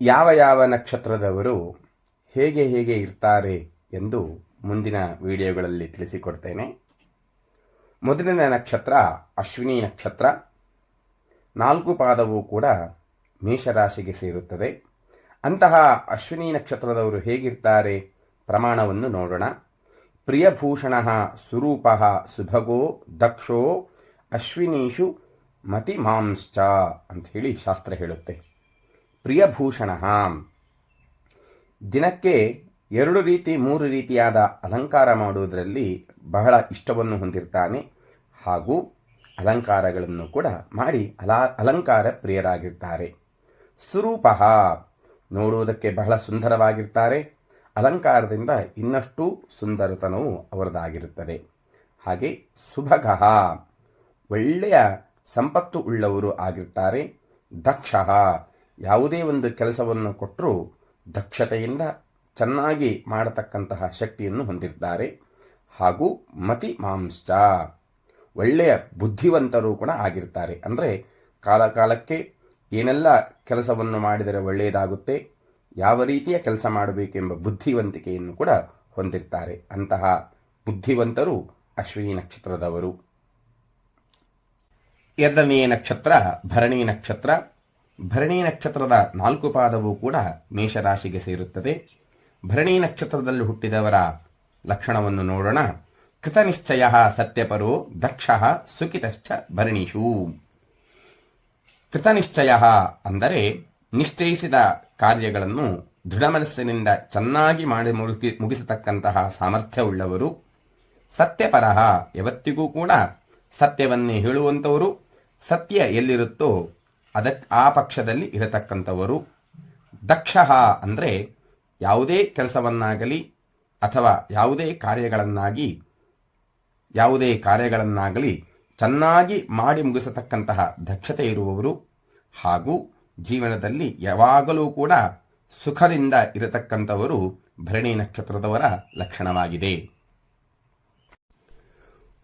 ಯಾವ ಯಾವ ನಕ್ಷತ್ರದವರು ಹೇಗೆ ಹೇಗೆ ಇರ್ತಾರೆ ಎಂದು ಮುಂದಿನ ವಿಡಿಯೋಗಳಲ್ಲಿ ತಿಳಿಸಿಕೊಡ್ತೇನೆ. ಮೊದಲನೇ ನಕ್ಷತ್ರ ಅಶ್ವಿನಿ ನಕ್ಷತ್ರ. ನಾಲ್ಕು ಪಾದವು ಕೂಡ ಮೇಷರಾಶಿಗೆ ಸೇರುತ್ತದೆ. ಅಂತಹ ಅಶ್ವಿನಿ ನಕ್ಷತ್ರದವರು ಹೇಗಿರ್ತಾರೆ ಪ್ರಮಾಣವನ್ನು ನೋಡೋಣ. ಪ್ರಿಯಭೂಷಣ ಸುರೂಪ ಸುಭಗೋ ದಕ್ಷೋ ಅಶ್ವಿನೀಷು ಅಂತ ಹೇಳಿ ಶಾಸ್ತ್ರ ಹೇಳುತ್ತೆ. ಪ್ರಿಯಭೂಷಣ. ದಿನಕ್ಕೆ ಎರಡು ರೀತಿ, ಮೂರು ರೀತಿಯಾದ ಅಲಂಕಾರ ಮಾಡುವುದರಲ್ಲಿ ಬಹಳ ಇಷ್ಟವನ್ನು ಹೊಂದಿರ್ತಾನೆ. ಹಾಗೂ ಅಲಂಕಾರಗಳನ್ನು ಕೂಡ ಮಾಡಿ ಅಲಾ, ಅಲಂಕಾರ ಪ್ರಿಯರಾಗಿರ್ತಾರೆ. ಸುರೂಪ ನೋಡುವುದಕ್ಕೆ ಬಹಳ ಸುಂದರವಾಗಿರ್ತಾರೆ. ಅಲಂಕಾರದಿಂದ ಇನ್ನಷ್ಟು ಸುಂದರತನವು ಅವರದಾಗಿರುತ್ತದೆ. ಹಾಗೆ ಸುಭಗ ಒಳ್ಳೆಯ ಸಂಪತ್ತು ಉಳ್ಳವರು ಆಗಿರ್ತಾರೆ. ದಕ್ಷ ಯಾವುದೇ ಒಂದು ಕೆಲಸವನ್ನು ಕೊಟ್ಟರೂ ದಕ್ಷತೆಯಿಂದ ಚೆನ್ನಾಗಿ ಮಾಡತಕ್ಕಂತಹ ಶಕ್ತಿಯನ್ನು ಹೊಂದಿರ್ತಾರೆ. ಹಾಗೂ ಮತಿ ಮಾಂಸ, ಒಳ್ಳೆಯ ಬುದ್ಧಿವಂತರು ಕೂಡ ಆಗಿರ್ತಾರೆ. ಅಂದರೆ ಕಾಲಕಾಲಕ್ಕೆ ಏನೆಲ್ಲ ಕೆಲಸವನ್ನು ಮಾಡಿದರೆ ಒಳ್ಳೆಯದಾಗುತ್ತೆ, ಯಾವ ರೀತಿಯ ಕೆಲಸ ಮಾಡಬೇಕೆಂಬ ಬುದ್ಧಿವಂತಿಕೆಯನ್ನು ಕೂಡ ಹೊಂದಿರ್ತಾರೆ. ಅಂತಹ ಬುದ್ಧಿವಂತರು ಅಶ್ವಿನಿ ನಕ್ಷತ್ರದವರು. ಎರಡನೆಯ ನಕ್ಷತ್ರ ಭರಣಿ ನಕ್ಷತ್ರ. ಭರಣಿ ನಕ್ಷತ್ರದ ನಾಲ್ಕು ಪಾದವೂ ಕೂಡ ಮೇಷರಾಶಿಗೆ ಸೇರುತ್ತದೆ. ಭರಣಿ ನಕ್ಷತ್ರದಲ್ಲಿ ಹುಟ್ಟಿದವರ ಲಕ್ಷಣವನ್ನು ನೋಡೋಣ. ಕೃತನಿಶ್ಚಯ ಸತ್ಯಪರೋ ದಕ್ಷ ಸುಖಿತಶ್ಚ ಭರಣಿಷು. ಕೃತನಿಶ್ಚಯ ಅಂದರೆ ನಿಶ್ಚಯಿಸಿದ ಕಾರ್ಯಗಳನ್ನು ದೃಢಮನಸ್ಸಿನಿಂದ ಚೆನ್ನಾಗಿ ಮಾಡಿ ಮುಗಿ ಮುಗಿಸತಕ್ಕಂತಹ ಸಾಮರ್ಥ್ಯವುಳ್ಳವರು. ಸತ್ಯಪರಹ ಯಾವತ್ತಿಗೂ ಕೂಡ ಸತ್ಯವನ್ನೇ ಹೇಳುವಂಥವರು ಸತ್ಯ ಎಲ್ಲಿರುತ್ತೋ ಅದಕ್ಕೆ ಆ ಪಕ್ಷದಲ್ಲಿ ಇರತಕ್ಕಂಥವರು ದಕ್ಷ ಅಂದರೆ ಯಾವುದೇ ಕೆಲಸವನ್ನಾಗಲಿ ಅಥವಾ ಯಾವುದೇ ಕಾರ್ಯಗಳನ್ನಾಗಿ, ಯಾವುದೇ ಕಾರ್ಯಗಳನ್ನಾಗಲಿ ಚೆನ್ನಾಗಿ ಮಾಡಿ ಮುಗಿಸತಕ್ಕಂತಹ ದಕ್ಷತೆ ಇರುವವರು ಹಾಗೂ ಜೀವನದಲ್ಲಿ ಯಾವಾಗಲೂ ಕೂಡ ಸುಖದಿಂದ ಇರತಕ್ಕಂಥವರು ಭರಣಿ ನಕ್ಷತ್ರದವರ ಲಕ್ಷಣವಾಗಿದೆ.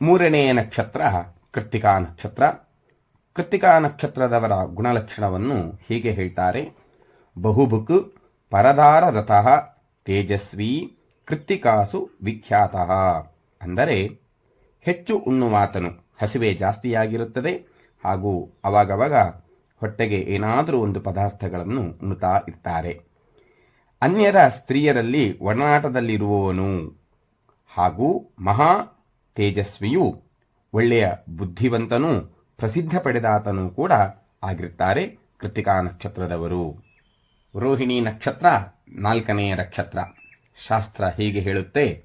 ಮೂರನೆಯ ನಕ್ಷತ್ರ ಕೃತ್ತಿಕಾ ನಕ್ಷತ್ರ. ಕೃತ್ತಿಕಾ ನಕ್ಷತ್ರದವರ ಗುಣಲಕ್ಷಣವನ್ನು ಹೀಗೆ ಹೇಳ್ತಾರೆ. ಬಹುಬುಕ್ ಪರದಾರ ರಥಃ ತೇಜಸ್ವಿ ಕೃತ್ತಿಕಾಸು ವಿಖ್ಯಾತ. ಅಂದರೆ ಹೆಚ್ಚು ಉಣ್ಣುವಾತನು ಹಸಿವೆ ಜಾಸ್ತಿಯಾಗಿರುತ್ತದೆ ಹಾಗೂ ಅವಾಗವಾಗ ಹೊಟ್ಟೆಗೆ ಏನಾದರೂ ಒಂದು ಪದಾರ್ಥಗಳನ್ನು ಉಣ್ಣುತ್ತಾ ಇರ್ತಾರೆ. ಅನ್ಯರ ಸ್ತ್ರೀಯರಲ್ಲಿ ಒಡನಾಟದಲ್ಲಿರುವವನು ಹಾಗೂ ಮಹಾ ತೇಜಸ್ವಿಯು ಒಳ್ಳೆಯ ಬುದ್ಧಿವಂತನೂ ಪ್ರಸಿದ್ಧ ಪಡೆದಾತನೂ ಕೂಡ ಆಗಿರ್ತಾರೆ ಕೃತಿಕಾ ನಕ್ಷತ್ರದವರು. ರೋಹಿಣಿ ನಕ್ಷತ್ರ ನಾಲ್ಕನೆಯ ನಕ್ಷತ್ರ. ಶಾಸ್ತ್ರ ಹೀಗೆ ಹೇಳುತ್ತೆ.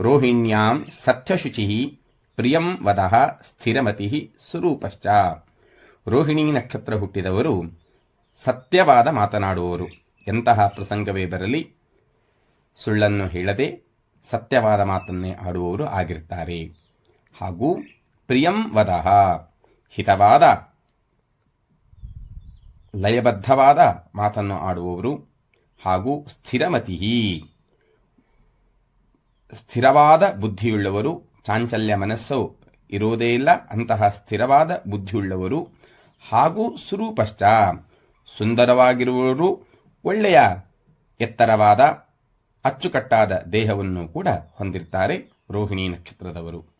ರೋಹಿಣ್ಯಾಂ ಸತ್ಯಶುಚಿ ಪ್ರಿಯಂ ವದಃ ಸ್ಥಿರಮತಿ ಸ್ವರೂಪಶ್ಚ. ರೋಹಿಣಿ ನಕ್ಷತ್ರ ಹುಟ್ಟಿದವರು ಸತ್ಯವಾದ ಮಾತನಾಡುವವರು. ಎಂತಹ ಪ್ರಸಂಗವೇ ಬರಲಿ, ಸುಳ್ಳನ್ನು ಹೇಳದೆ ಸತ್ಯವಾದ ಮಾತನ್ನೇ ಆಡುವವರು ಆಗಿರ್ತಾರೆ ಹಾಗೂ ಪ್ರಿಯಂ ವದಃ ಹಿತವಾದ, ಲಯಬದ್ಧವಾದ ಮಾತನ್ನು ಆಡುವವರು ಹಾಗೂ ಸ್ಥಿರಮತಿ ಸ್ಥಿರವಾದ ಬುದ್ಧಿಯುಳ್ಳವರು ಚಾಂಚಲ್ಯ ಮನಸ್ಸು ಇರುವುದೇ ಇಲ್ಲ, ಅಂತಹ ಸ್ಥಿರವಾದ ಬುದ್ಧಿಯುಳ್ಳವರು ಹಾಗೂ ಸುರೂಪಶ್ಚ. ಸುಂದರವಾಗಿರುವವರು ಒಳ್ಳೆಯ, ಎತ್ತರವಾದ, ಅಚ್ಚುಕಟ್ಟಾದ ದೇಹವನ್ನು ಕೂಡ ಹೊಂದಿರ್ತಾರೆ ರೋಹಿಣಿ ನಕ್ಷತ್ರದವರು.